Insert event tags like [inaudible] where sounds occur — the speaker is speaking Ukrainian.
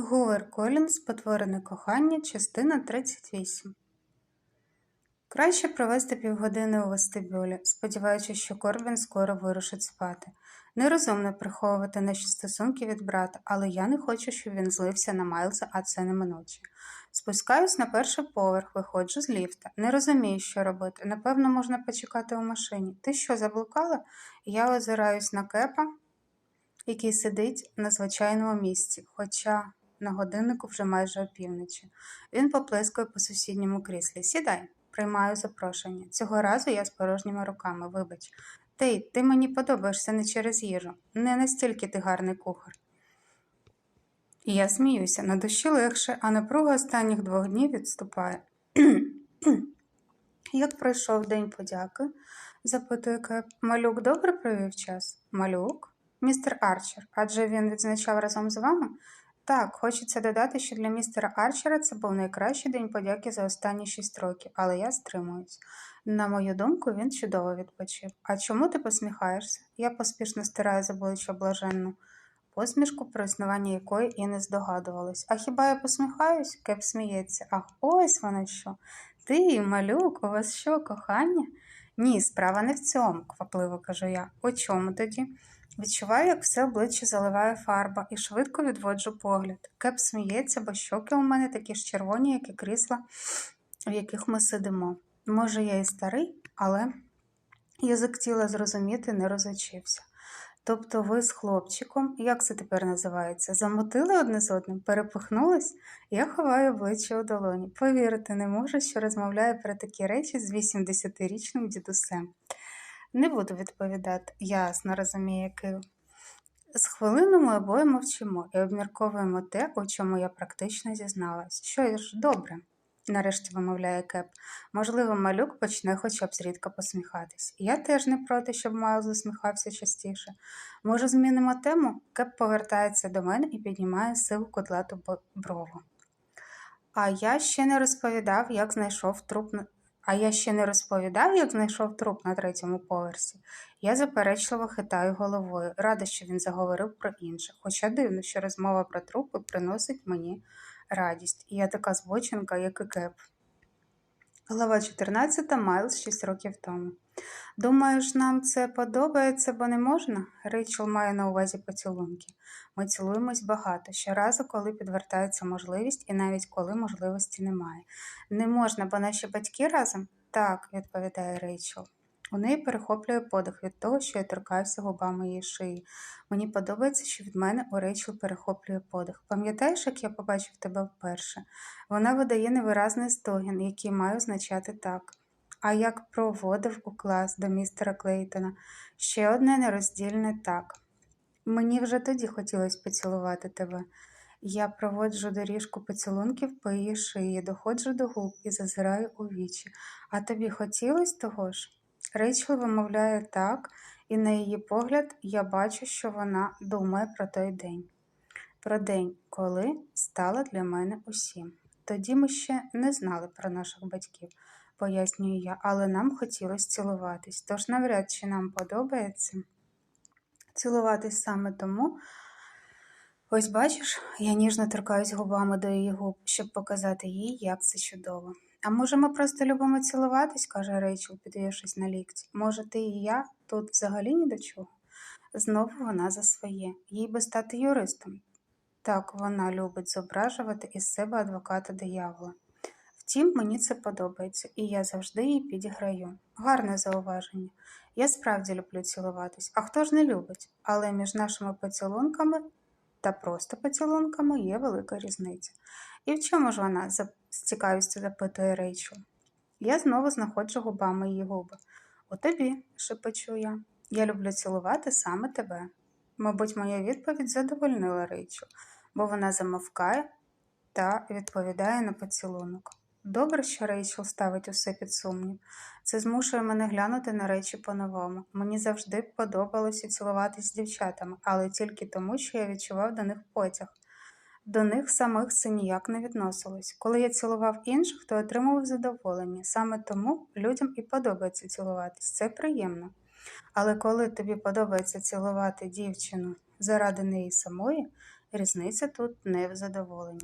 Гувер Колінс Потворене кохання, частина 38. Краще провести півгодини у вестибюлі, сподіваючись, що Корбін скоро вирушить спати. Нерозумно приховувати наші стосунки від брата, але я не хочу, щоб він злився на Майлза, а це неминуче. Спускаюсь на перший поверх, виходжу з ліфта. Не розумію, що робити. Напевно, можна почекати у машині. Ти що, заблукала? Я озираюсь на кепа, який сидить на звичайному місці, хоча на годиннику вже майже опівночі. Він поплескує по сусідньому кріслі. Сідай, приймаю запрошення. Цього разу я з порожніми руками, вибач. Ти, ти мені подобаєшся не через їжу. Не настільки ти гарний кухар. І я сміюся, на душі легше, а напруга останніх двох днів відступає. [clears throat] Як пройшов день подяки? запитує Кеп. Малюк добре провів час? Малюк? Містер Арчер, адже він відзначав разом з вами? Так, хочеться додати, що для містера Арчера це був найкращий день подяки за останні шість років, але я стримуюсь. На мою думку, він чудово відпочив. А чому ти посміхаєшся? Я поспішно стираю з обличчя блаженну посмішку, про існування якої і не здогадувалась. А хіба я посміхаюсь? Кеп сміється. Ах, ось воно що. Ти, малюк, у вас що, кохання? Ні, справа не в цьому, квапливо кажу я. У чому тоді? Відчуваю, як все обличчя заливає фарба, і швидко відводжу погляд. Кеп сміється, бо щоки у мене такі ж червоні, як і крісла, в яких ми сидимо. Може, я і старий, але язик тіла зрозуміти не розучився. Тобто ви з хлопчиком, як це тепер називається, замотили одне з одним, перепихнулись? Я ховаю обличчя у долоні. Повірити не можу, що розмовляю про такі речі з 80-річним дідусем. Не буду відповідати, ясно розуміє Кив. З хвилину ми обоє мовчимо і обмірковуємо те, у чому я практично зізналась. Що ж, добре, нарешті вимовляє Кеп. Можливо, малюк почне хоча б зрідка посміхатись. Я теж не проти, щоб Майл засміхався частіше. Може, змінимо тему? Кеп повертається до мене і піднімає сиву котлету брову. А я ще не розповідав, як знайшов труп а я ще не розповідав, як знайшов труп на третьому поверсі. Я заперечливо хитаю головою, рада, що він заговорив про інше, хоча дивно, що розмова про трупи приносить мені радість, і я така збоченка, як і кеп. Глава 14 Майлз 6 років тому. Думаєш, нам це подобається, бо не можна? Рейчел має на увазі поцілунки. Ми цілуємось багато, щоразу, коли підвертається можливість, і навіть коли можливості немає. Не можна, бо наші батьки разом? Так, відповідає Рейчел. У неї перехоплює подих від того, що я торкаюся губами її шиї. Мені подобається, що від мене у Рейчел перехоплює подих. Пам'ятаєш, як я побачив тебе вперше? Вона видає невиразний стогін, який має означати так. А як проводив у клас до містера Клейтона ще одне нероздільне так. Мені вже тоді хотілося поцілувати тебе. Я проводжу доріжку поцілунків по її шиї, доходжу до губ і зазираю у вічі. А тобі хотілося того ж? Рейчел вимовляє так, і на її погляд я бачу, що вона думає про той день. Про день, коли стала для мене усім. Тоді ми ще не знали про наших батьків, пояснюю я, але нам хотілося цілуватись, тож навряд чи нам подобається цілуватись саме тому. Ось бачиш, я ніжно торкаюсь губами до її губ, щоб показати їй, як це чудово. А може, ми просто любимо цілуватись, каже Рейчел, підвівшись на лікті. Може, ти і я тут взагалі ні до чого? Знову вона за своє, їй би стати юристом. Так вона любить зображувати із себе адвоката диявола. Втім, мені це подобається, і я завжди її підіграю. Гарне зауваження. Я справді люблю цілуватись, а хто ж не любить? Але між нашими поцілунками та просто поцілунками є велика різниця. І в чому ж вона? З цікавістю запитує Рейчел. Я знову знаходжу губами її губи. У тобі, шепочу я. Я люблю цілувати саме тебе. Мабуть, моя відповідь задовольнила Рейчел, бо вона замовкає та відповідає на поцілунок. Добре, що Рейчел ставить усе під сумнів. Це змушує мене глянути на речі по-новому. Мені завжди подобалося цілуватись з дівчатами, але тільки тому, що я відчував до них потяг. До них самих це ніяк не відносилось. Коли я цілував інших, то отримував задоволення. Саме тому людям і подобається цілуватись. Це приємно. Але коли тобі подобається цілувати дівчину заради неї самої, Різниця тут не в задоволенні.